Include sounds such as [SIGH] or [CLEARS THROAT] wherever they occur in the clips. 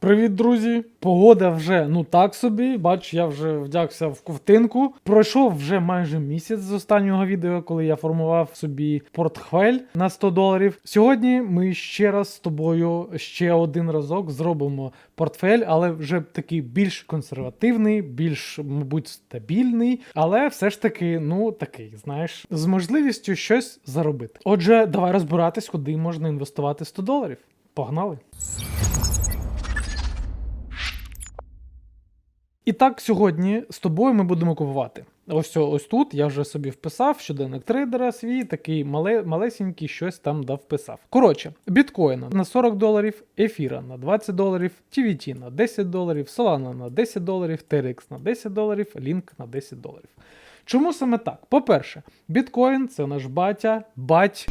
Привіт, друзі! Погода вже ну так собі. Бач, я вже вдягся в ковтинку. Пройшов вже майже місяць з останнього відео, коли я формував собі портфель на 100 доларів. Сьогодні ми ще раз з тобою ще один разок зробимо портфель, але вже такий більш консервативний, більш, мабуть, стабільний, але все ж таки, ну такий, знаєш, з можливістю щось заробити. Отже, давай розбиратись, куди можна інвестувати 100 доларів. Погнали! І так, сьогодні з тобою ми будемо купувати. Ось ось тут я вже собі вписав щоденник трейдера свій, такий мале, малесенький щось там дав вписав. Коротше, біткоїна на 40 доларів, ефіра на 20 доларів, TVT на 10 доларів, Solana на 10 доларів, TRX на 10 доларів, Link на 10 доларів. Чому саме так? По-перше, біткоін це наш батя, бать,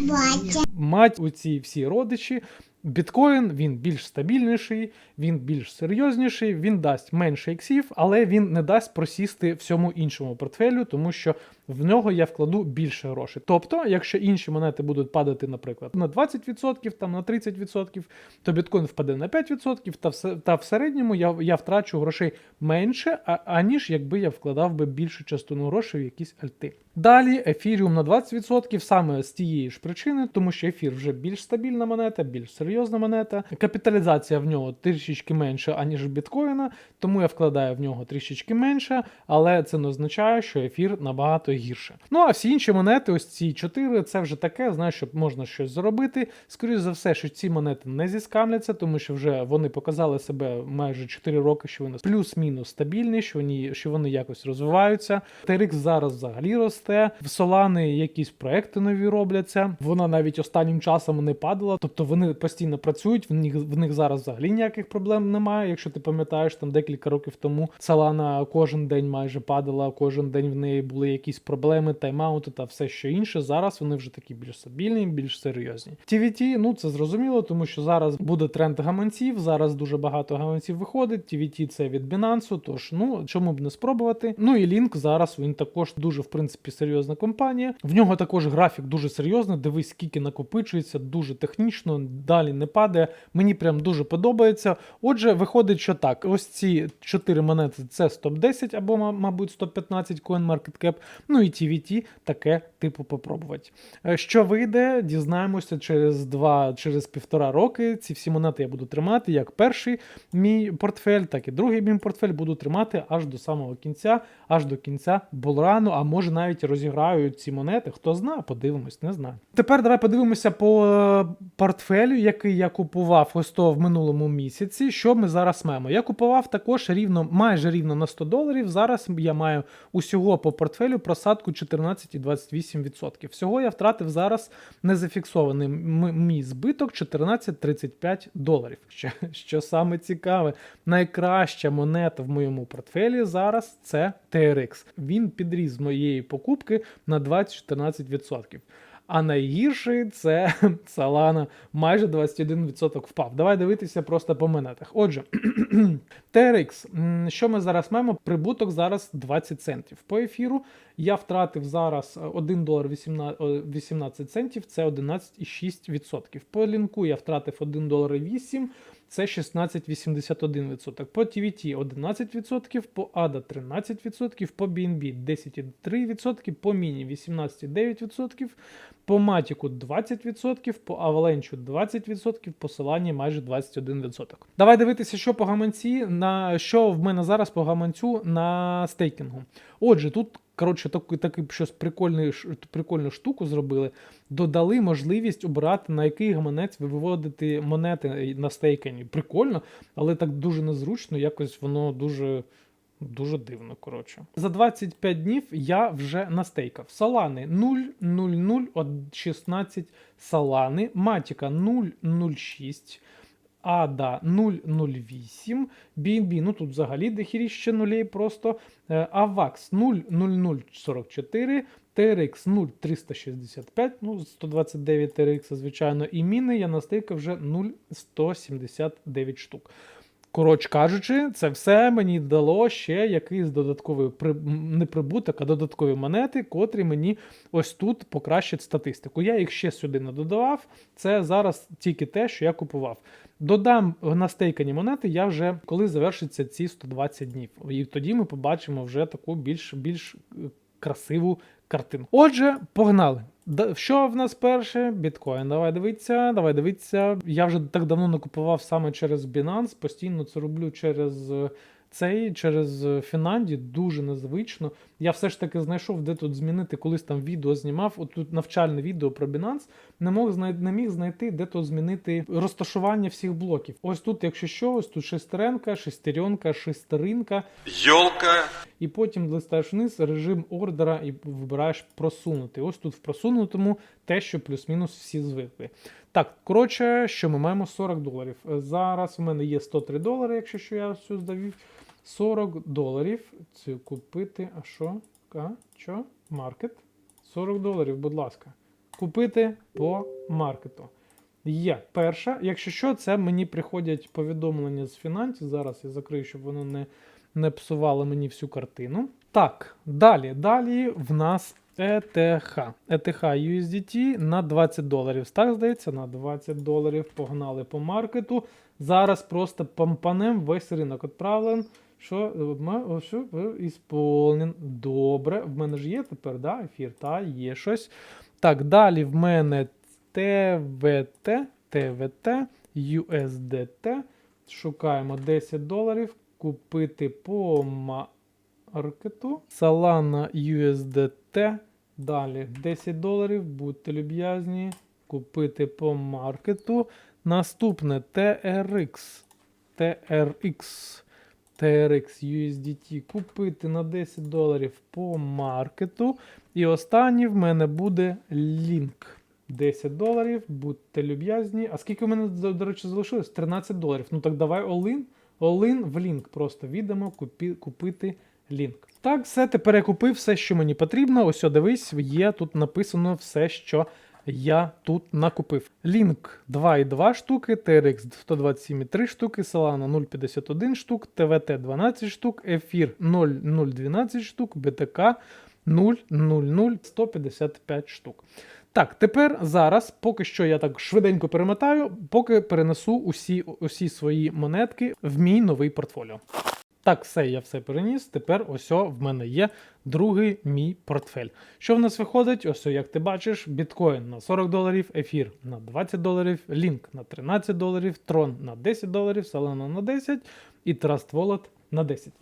мать у ці всі родичі. Біткоін він більш стабільніший, він більш серйозніший, він дасть менше іксів, але він не дасть просісти всьому іншому портфелю, тому що в нього я вкладу більше грошей. Тобто, якщо інші монети будуть падати, наприклад, на 20%, там на 30%, то біткоін впаде на 5%, та в, та в середньому я, я втрачу грошей менше, а, аніж якби я вкладав би більшу частину грошей в якісь альти. Далі ефіріум на 20% саме з тієї ж причини, тому що ефір вже більш стабільна монета, більш серйозна монета. Капіталізація в нього трішечки менша, аніж біткоїна, тому я вкладаю в нього трішечки менше, але це не означає, що ефір набагато гірше. Ну а всі інші монети, ось ці чотири, це вже таке, знаєш, щоб можна щось заробити. Скоріше за все, що ці монети не зіскамляться, тому що вже вони показали себе майже 4 роки, що вони плюс-мінус стабільні, що вони, що вони якось розвиваються. TRX зараз взагалі росте. В Solana якісь проекти нові робляться. Вона навіть останнім часом не падала. Тобто вони постійно працюють. В них в них зараз взагалі ніяких проблем немає. Якщо ти пам'ятаєш, там декілька років тому Solana кожен день майже падала, кожен день в неї були якісь проблеми, тайм-аути та все що інше. Зараз вони вже такі більш стабільні, більш серйозні. TVT, ну це зрозуміло, тому що зараз буде тренд гаманців. Зараз дуже багато гаманців виходить. TVT це від Binance, тож ну чому б не спробувати. Ну і Link зараз він також дуже в принципі серйозна компанія. В нього також графік дуже серйозний. Дивись, скільки накопичується, дуже технічно, далі не падає. Мені прям дуже подобається. Отже, виходить, що так: ось ці чотири монети це з топ-10 або, ма- мабуть, з топ-15 CoinMarketCap. Ну і TVT таке типу попробувати. Е, Що вийде, дізнаємося через два, через півтора роки. Ці всі монети я буду тримати як перший мій портфель, так і другий мій портфель буду тримати аж до самого кінця, аж до кінця булрану, а може навіть розіграю ці монети. Хто знає, подивимось, не знаю. Тепер давай подивимося по е, портфелю, який я купував ось то в минулому місяці. Що ми зараз маємо? Я купував також рівно, майже рівно на 100 доларів. Зараз я маю усього по портфелю просадку 14,28%. Всього я втратив зараз незафіксований мій збиток 14,35 доларів. Що, що саме цікаве, найкраща монета в моєму портфелі зараз це TRX. Він підріс моєї покупки на 20-14%. А найгірший це [LAUGHS] Салана, майже 21% впав. Давай дивитися просто по монетах. Отже, [CLEARS THROAT] TRX, що ми зараз маємо? Прибуток зараз 20 центів. По ефіру я втратив зараз е, 1 долар 18 о, 18 центів, це 11,6%. По лінку я втратив 1 долар 8, це 16,81%. По TVT 11%, по ADA 13%, по BNB 10,3%, по Mini 18,9%, по Матіку 20%, по Avalanche 20%, по Solana майже 21%. Давай дивитися, що по гаманці, на що в мене зараз по гаманцю на стейкінгу. Отже, тут. Коротше, таку, таку щось прикольну, прикольну штуку зробили. Додали можливість обирати, на який гаманець ви виводите монети на стейкані. Прикольно, але так дуже незручно, якось воно дуже. Дуже дивно, коротше. За 25 днів я вже настейкав. Салани 0,0016 салани, Матіка 0,06, Ада 0,08, BNB, ну тут взагалі дохіріще нулей просто. AVAX Авакс 0,0044, TRX 0,365, ну 129 TRX, звичайно, і міни я настейкав вже 0,179 штук. Коротше кажучи, це все мені дало ще якийсь додатковий не прибуток, а додаткові монети, котрі мені ось тут покращать статистику. Я їх ще сюди не додавав. Це зараз тільки те, що я купував. Додам настейкані монети я вже коли завершиться ці 120 днів. І тоді ми побачимо вже таку більш більш е, красиву картину. Отже, погнали. Що в нас перше? Біткоін. Давай дивитися, давай дивитися. Я вже так давно не купував саме через Binance, постійно це роблю через цей, через е, Фінанді, дуже незвично. Я все ж таки знайшов, де тут змінити, колись там відео знімав. От тут навчальне відео про Binance. Не мог не міг знайти, де тут змінити розташування всіх блоків. Ось тут, якщо що, ось тут шестеренка, шестеренка, шестеринка. Йолка. І потім листаєш вниз режим ордера і вибираєш просунути. Ось тут в просунутому те, що плюс-мінус всі звикли. Так, коротше, що ми маємо 40 доларів. Е, Зараз в мене є 103 долари, якщо що я все здавів. 40 доларів. Це купити. А що? А? Що? Маркет? 40 доларів, будь ласка. Купити по маркету. Є перша. Якщо що, це мені приходять повідомлення з фінансів. Зараз я закрию, щоб воно не не псувало мені всю картину. Так, далі. Далі в нас ETH. ETH USDT на 20 доларів. Так, здається, на 20 доларів погнали по маркету. Зараз просто пампанем весь ринок відправлен. Що що ісполнен. Добре. В мене ж є тепер, да, ефір, та є щось. Так, далі в мене ТВТ, ТВТ, USDT. Шукаємо 10 доларів. Купити по маркету. Solana USDT. Далі 10 доларів. Будьте люб'язні. Купити по маркету. Наступне TRX. TRX. TRX USDT купити на 10 доларів по маркету. І останній в мене буде Link. 10 доларів, будьте люб'язні. А скільки в мене, до, речі, залишилось? 13 доларів. Ну так давай all-in. All-in в лінк. Просто віддамо купі, купити лінк. Так, все, тепер я купив все, що мені потрібно. Ось, дивись, є тут написано все, що я тут накупив. Лінк 2,2 штуки, TRX 127,3 штуки, Solana 0,51 штук, TVT 12 штук, Ефір 0,012 штук, BTK 0,00 штук. Так, тепер зараз, поки що я так швиденько перемотаю, поки перенесу усі, усі свої монетки в мій новий портфоліо. Так, все, я все переніс. Тепер ось в мене є другий мій портфель. Що в нас виходить? Ось, як ти бачиш, біткоін на 40 доларів, ефір на 20 доларів, лінк на 13 доларів, трон на 10 доларів, Solana на 10 і Trust Wallet на 10.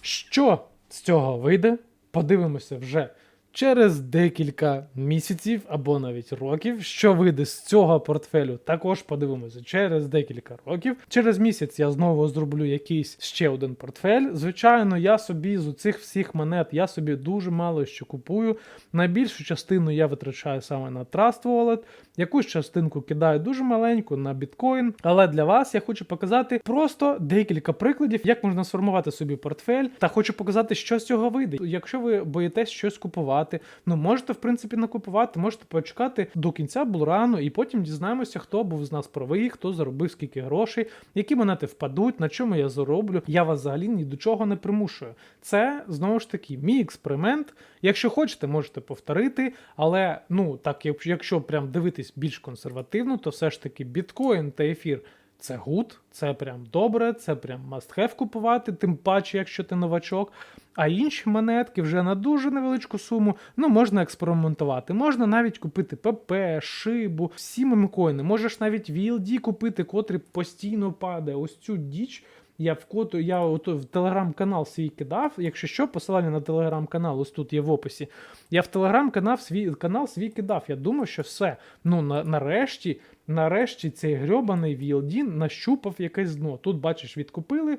Що з цього вийде? Подивимося вже через декілька місяців або навіть років, що вийде з цього портфелю, також подивимося через декілька років. Через місяць я знову зроблю якийсь ще один портфель. Звичайно, я собі з цих всіх монет я собі дуже мало що купую. Найбільшу частину я витрачаю саме на Trust Wallet, якусь частинку кидаю дуже маленьку на біткоін. Але для вас я хочу показати просто декілька прикладів, як можна сформувати собі портфель, та хочу показати, що з цього вийде. Якщо ви боїтесь щось купувати, ну можете в принципі накупувати, можете почекати до кінця булрану, і потім дізнаємося, хто був з нас правий, хто заробив скільки грошей, які монети впадуть, на чому я зароблю. Я вас взагалі ні до чого не примушую. Це знову ж таки мій експеримент. Якщо хочете, можете повторити, але ну так, якщо прям дивитись більш консервативно, то все ж таки біткоін та ефір. Це гуд, це прям добре, це прям must have купувати, тим паче, якщо ти новачок. А інші монетки вже на дуже невеличку суму ну можна експериментувати. Можна навіть купити ПП, шибу, всі мемкоїни. Можеш навіть VLD купити, котрий постійно падає. Ось цю діч. Я в коту, я от в телеграм-канал свій кидав. Якщо що, посилання на телеграм-канал, ось тут є в описі. Я в телеграм-канал свій канал свій кидав. Я думав, що все. Ну на, нарешті, нарешті цей грьобаний VLD нащупав якесь дно. Тут бачиш, відкупили.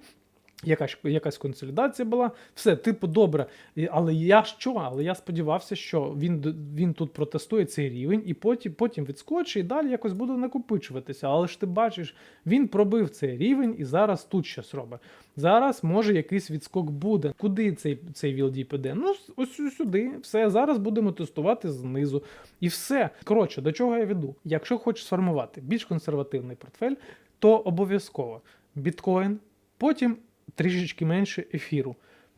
Якась, якась консолідація була, все, типу, добре. Але я що? Але я сподівався, що він, він тут протестує цей рівень, і потім, потім відскочить, і далі якось буде накопичуватися. Але ж ти бачиш, він пробив цей рівень і зараз тут щось робить. Зараз може якийсь відскок буде. Куди цей, цей VLD піде? Ну, ось сюди. Все, зараз будемо тестувати знизу. І все. Коротше, до чого я веду? Якщо хочеш сформувати більш консервативний портфель, то обов'язково біткоін потім трішечки менше ефіру.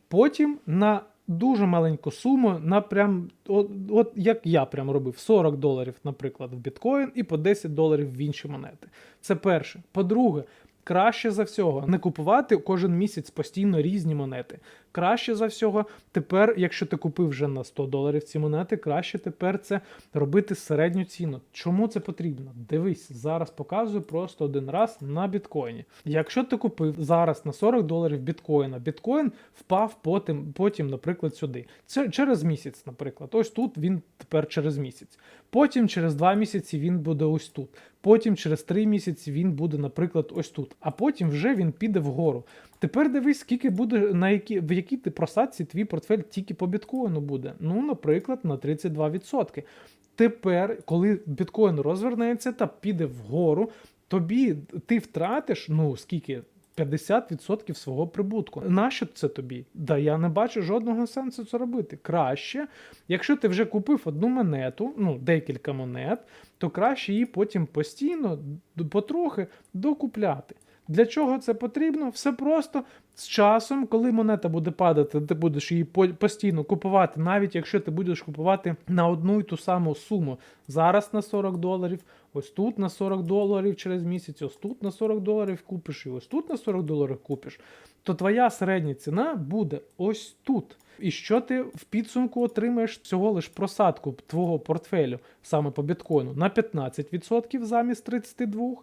Потім на дуже маленьку суму, на прям, от, от як я прям робив, 40 доларів, наприклад, в біткоін і по 10 доларів в інші монети. Це перше. По-друге, краще за всього не купувати кожен місяць постійно різні монети. Краще за всього, тепер, якщо ти купив вже на 100 доларів ці монети, краще тепер це робити середню ціну. Чому це потрібно? Дивись, зараз показую просто один раз на біткоїні. Якщо ти купив зараз на 40 доларів біткоїна, біткоін впав потім, потім, наприклад, сюди. Це через місяць, наприклад. Ось тут він тепер через місяць. Потім через два місяці він буде ось тут. Потім через три місяці він буде, наприклад, ось тут. А потім вже він піде вгору. Тепер дивись, скільки буде на які в якій ти просадці твій портфель тільки по біткоїну буде. Ну, наприклад, на 32%. Тепер, коли біткоін розвернеться та піде вгору, тобі ти втратиш, ну скільки? 50% свого прибутку. Нащо це тобі? Да я не бачу жодного сенсу це робити. Краще, якщо ти вже купив одну монету, ну декілька монет, то краще її потім постійно, потрохи докупляти. Для чого це потрібно? Все просто з часом, коли монета буде падати, ти будеш її постійно купувати, навіть якщо ти будеш купувати на одну і ту саму суму. Зараз на 40 доларів, ось тут на 40 доларів через місяць, ось тут на 40 доларів купиш, і ось тут на 40 доларів купиш, то твоя середня ціна буде ось тут. І що ти в підсумку отримаєш всього лиш просадку твого портфелю саме по біткоїну на 15% замість 32%.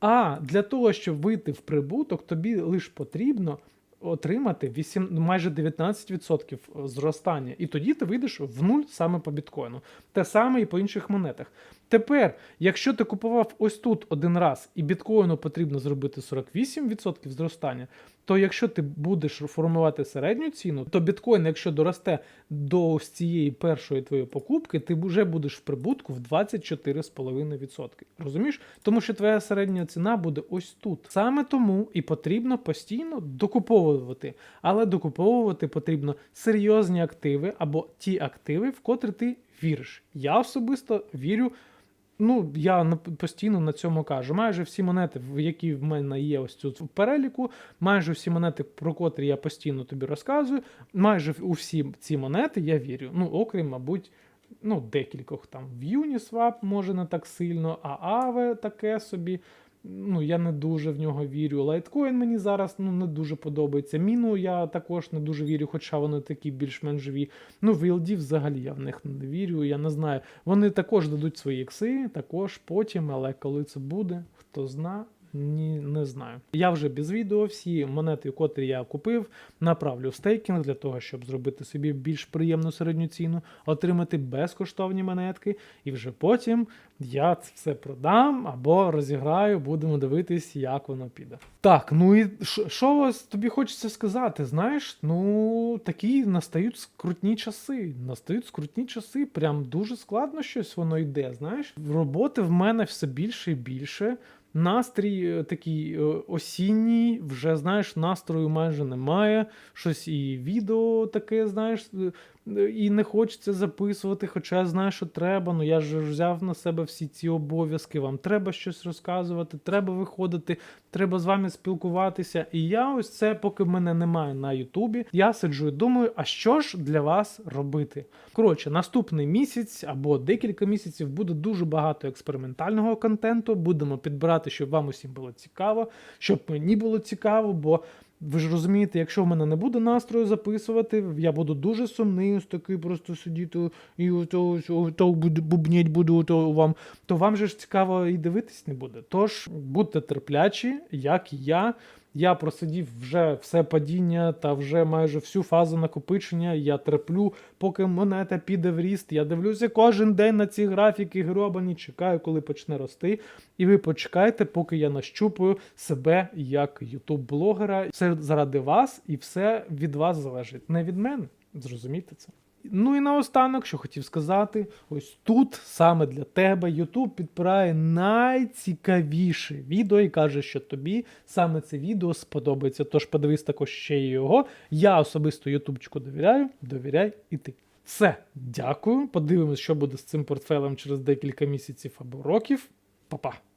А для того, щоб вийти в прибуток, тобі лише потрібно отримати 8, майже 19% зростання. І тоді ти вийдеш в нуль саме по біткоїну. Те саме і по інших монетах. Тепер, якщо ти купував ось тут один раз, і біткоїну потрібно зробити 48% зростання, то якщо ти будеш формувати середню ціну, то біткоін, якщо доросте до ось цієї першої твоєї покупки, ти вже будеш в прибутку в 24,5%. Розумієш? Тому що твоя середня ціна буде ось тут. Саме тому і потрібно постійно докуповувати. Але докуповувати потрібно серйозні активи або ті активи, в котрі ти віриш. Я особисто вірю. Ну, я постійно на цьому кажу. Майже всі монети, які в мене є ось тут в переліку, майже всі монети, про котрі я постійно тобі розказую, майже у всі ці монети я вірю. Ну, окрім, мабуть, ну, декількох там в Uniswap, може не так сильно, а Aave таке собі. Ну, я не дуже в нього вірю. Лайткоін мені зараз ну, не дуже подобається. Міну я також не дуже вірю, хоча вони такі більш-менш живі. Ну, в взагалі я в них не вірю, я не знаю. Вони також дадуть свої ікси, також потім, але коли це буде, хто зна. Ні, не знаю. Я вже без відео всі монети, котрі я купив, направлю в стейкінг для того, щоб зробити собі більш приємну середню ціну, отримати безкоштовні монетки, і вже потім я це все продам або розіграю, будемо дивитись, як воно піде. Так, ну і що ось тобі хочеться сказати? Знаєш, ну такі настають скрутні часи. Настають скрутні часи, прям дуже складно щось воно йде. Знаєш, роботи в мене все більше і більше. Настрій е, такий е, осінній, вже знаєш, настрою майже немає. Щось і відео таке, знаєш, е, і не хочеться записувати, хоча я знаю, що треба. Ну я ж взяв на себе всі ці обов'язки. Вам треба щось розказувати, треба виходити, треба з вами спілкуватися. І я ось це, поки мене немає на Ютубі, я сиджу і думаю, а що ж для вас робити? Коротше, наступний місяць або декілька місяців буде дуже багато експериментального контенту. Будемо підбирати, щоб вам усім було цікаво, щоб мені було цікаво, бо. Ви ж розумієте, якщо в мене не буде настрою записувати, я буду дуже сумний, ось такий просто сидіти і то, то бубніть буду то вам, то вам же ж цікаво і дивитись не буде. Тож будьте терплячі, як і я. Я просидів вже все падіння та вже майже всю фазу накопичення. Я терплю, поки монета піде в ріст. Я дивлюся кожен день на ці графіки гробані, чекаю, коли почне рости. І ви почекайте, поки я нащупаю себе як ютуб-блогера. Все заради вас і все від вас залежить. Не від мене. Зрозумійте це. Ну і наостанок, що хотів сказати, ось тут саме для тебе YouTube підбирає найцікавіше відео і каже, що тобі саме це відео сподобається. Тож подивись також ще й його. Я особисто Ютубчику довіряю, довіряй і ти. Все, дякую. Подивимось, що буде з цим портфелем через декілька місяців або років. Па-па!